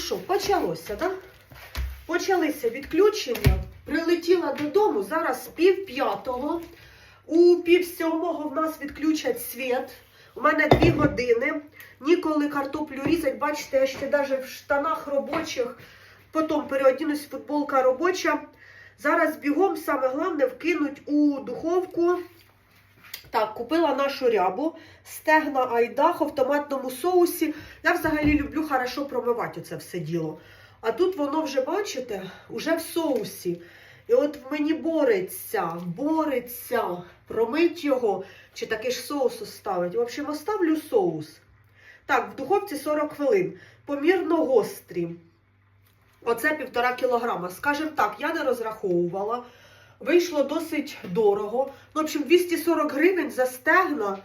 що, почалося, да? Почалися відключення. Прилетіла додому, зараз пів п'ятого. У пів сьомого в нас відключать світ. У мене дві години. Ніколи картоплю різать. Бачите, я ще навіть в штанах робочих. Потім переодінусь, футболка робоча. Зараз бігом саме головне вкинуть у духовку. Так, купила нашу рябу, стегна айдахо в томатному соусі. Я взагалі люблю хорошо промивати оце все діло. А тут воно вже, бачите, уже в соусі. І от в мені бореться, бореться, промить його, чи таки ж соусу ставить. В общем, оставлю соус. Так, в духовці 40 хвилин. Помірно гострі. Оце півтора кілограма. Скажем так, я не розраховувала. Вийшло досить дорого. Ну, в общем, 240 гривень за стегна.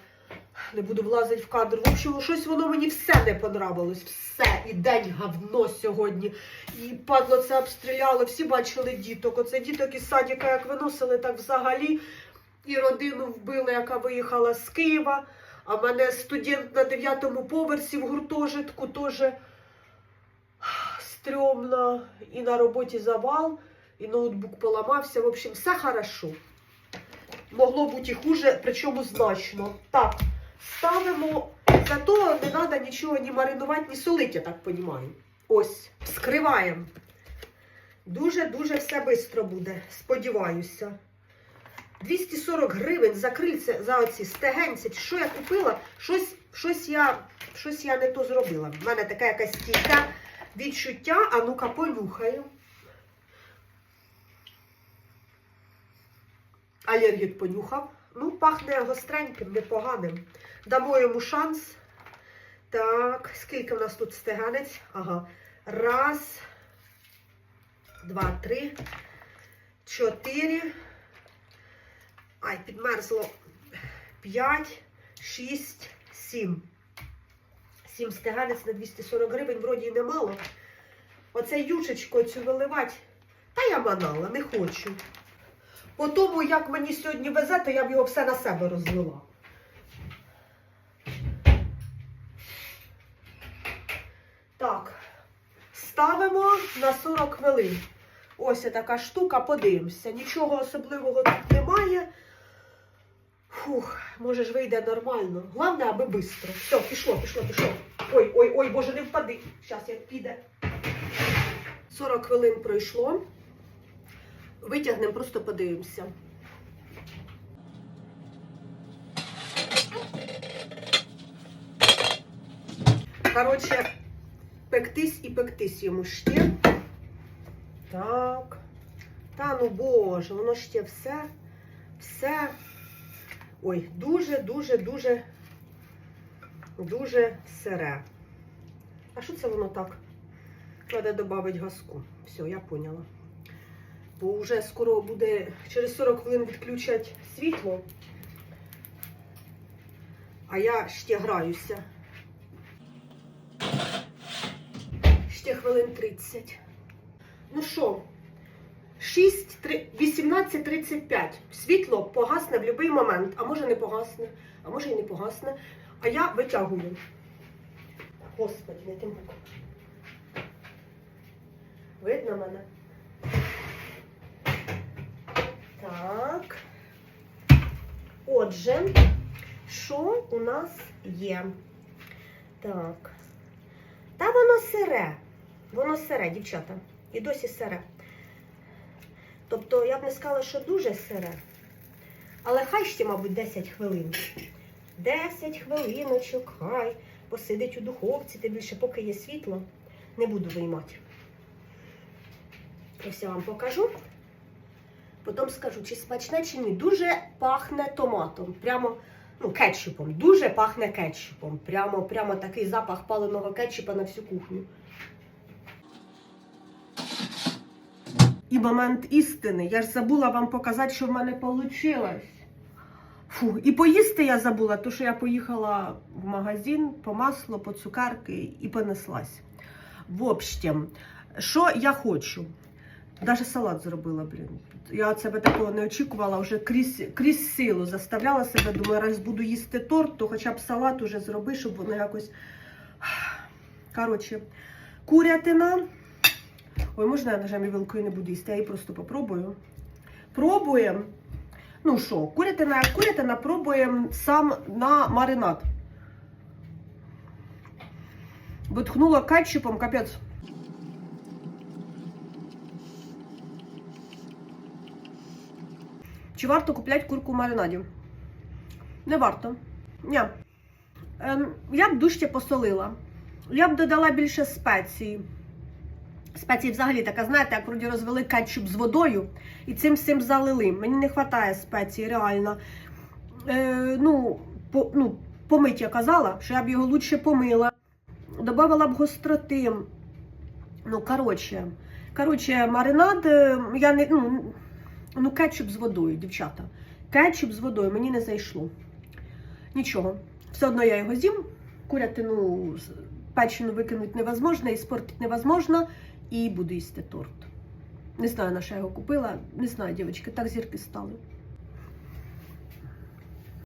Не буду влазити в кадр. В общем, щось воно мені все не понравилось. Все. І день говно сьогодні. І падло це обстріляло. Всі бачили діток. Оце діток із садика як виносили, так взагалі. І родину вбили, яка виїхала з Києва. А мене студент на 9 поверсі в гуртожитку теж стрьомно. І на роботі завал, і ноутбук поламався. В общем, все хорошо. Могло бути хуже, причому значно. Так, ставимо. Зато не треба нічого ні маринувати, ні солити, я так розумію. Ось, скриваємо. Дуже-дуже все швидко буде, сподіваюся. 240 гривень за крильце, за оці стегенці. Що я купила? Щось, щось, я, щось я не то зробила. В мене таке якесь стійке відчуття. А ну-ка, понюхаю. Алергік понюхав. Ну, пахне гостреньким, непоганим. Дамо йому шанс. Так, скільки в нас тут стеганець? Ага. Раз, два, три, чотири. Ай, підмерзло. П'ять, шість, сім. Сім стеганець на 240 гривень, вроді немало. Оце юшечко цю виливати. Та я манала, не хочу. По тому, як мені сьогодні везе, то я б його все на себе розлила. Так, ставимо на 40 хвилин. Ось така штука, подивимося. Нічого особливого тут немає. Фух, може ж вийде нормально. Головне, аби швидко. Все, пішло, пішло, пішло. Ой, ой, ой, боже, не впади. Зараз як піде. 40 хвилин пройшло. Витягнемо, просто подивимося. Коротше, пектись і пектись йому ще. Так. Та ну боже, воно ще все, все. Ой, дуже, дуже, дуже, дуже сире. А що це воно так? Треба додати газку. Все, я поняла. Бо вже скоро буде, через 40 хвилин відключать світло. А я ще граюся. Ще хвилин 30. Ну що, 6, 18.35. Світло погасне в будь-який момент. А може не погасне, а може і не погасне. А я витягую. Господи, не тим боком. Видно мене? Так. Отже, що у нас є? Так. Та воно сире. Воно сире, дівчата. І досі сире. Тобто, я б не сказала, що дуже сире. Але хай ще, мабуть, 10 хвилин. 10 хвилиночок, хай посидить у духовці, тим більше, поки є світло, не буду виймати. Ось я вам покажу. Потім скажу, чи смачне, чи ні. Дуже пахне томатом. Прямо, ну, кетчупом. Дуже пахне кетчупом. Прямо, прямо такий запах паленого кетчупа на всю кухню. І момент істини. Я ж забула вам показати, що в мене вийшло. Фу, і поїсти я забула, тому що я поїхала в магазин по масло, по цукерки і понеслась. В общем, що я хочу? Даже салат зробила, блін. Я від себе такого не очікувала, вже крізь, крізь силу заставляла себе, думаю, раз буду їсти торт, то хоча б салат уже зроби, щоб воно якось. Коротше, Курятина. Ой, можна я ножем і вилкою не буду їсти, я її просто попробую. Пробуємо. Ну що, курятина, курятина пробуємо сам на маринад. Бо тхнула кетчупом, капець. Чи варто купляти курку в маринаді? Не варто. Ні. Ем, я б дужче посолила. Я б додала більше спецій. Спеції взагалі така, знаєте, як вроді розвели кетчуп з водою і цим всім залили. Мені не вистачає спецій, реально. Е, ну, по, ну, помить я казала, що я б його лучше помила. Добавила б гостроти. Ну, коротше. Коротше, маринад, е, я не. Ну, ну, кетчуп з водою, дівчата. Кетчуп з водою мені не зайшло. Нічого. Все одно я його з'їм. Курятину печену викинути невозможно, і спортити невозможно. І буду їсти торт. Не знаю, на що я його купила. Не знаю, дівчатки, так зірки стали.